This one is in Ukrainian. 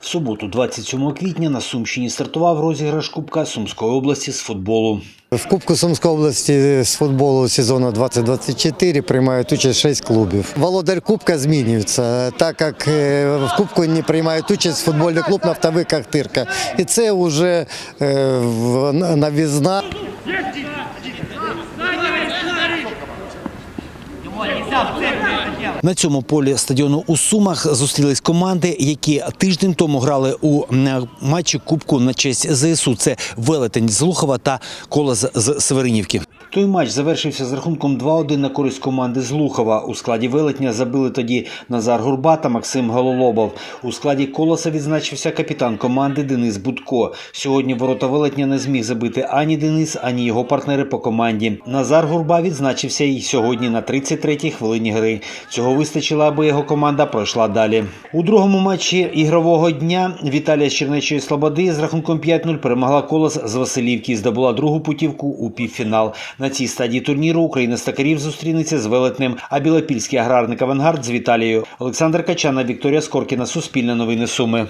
В суботу, 27 квітня, на Сумщині стартував розіграш Кубка Сумської області з футболу. В Кубку Сумської області з футболу сезону 2024 приймають участь 6 клубів. Володар Кубка змінюється, так як е, в Кубку не приймають участь футбольний клуб «Нафтовик Ахтирка». І це вже е, в- новизна. На цьому полі стадіону у Сумах зустрілись команди, які тиждень тому грали у матчі Кубку на честь ЗСУ. Це Велетень з Лухова та Колос з Северинівки. Той матч завершився з рахунком 2-1 на користь команди з Лухова. У складі Велетня забили тоді Назар Гурба та Максим Гололобов. У складі Колоса відзначився капітан команди Денис Будко. Сьогодні ворота Велетня не зміг забити ані Денис, ані його партнери по команді. Назар Гурба відзначився і сьогодні на 33-й хвилині гри. Цього вистачило, аби його команда пройшла далі. У другому матчі ігрового дня Віталія з Чернечої Слободи з рахунком 5-0 перемогла колос з Василівки і здобула другу путівку у півфінал. На цій стадії турніру Україна стакарів зустрінеться з Велетнем, а Білопільський аграрник Авангард з Віталією. Олександр Качана, Вікторія Скоркіна, Суспільне новини Суми.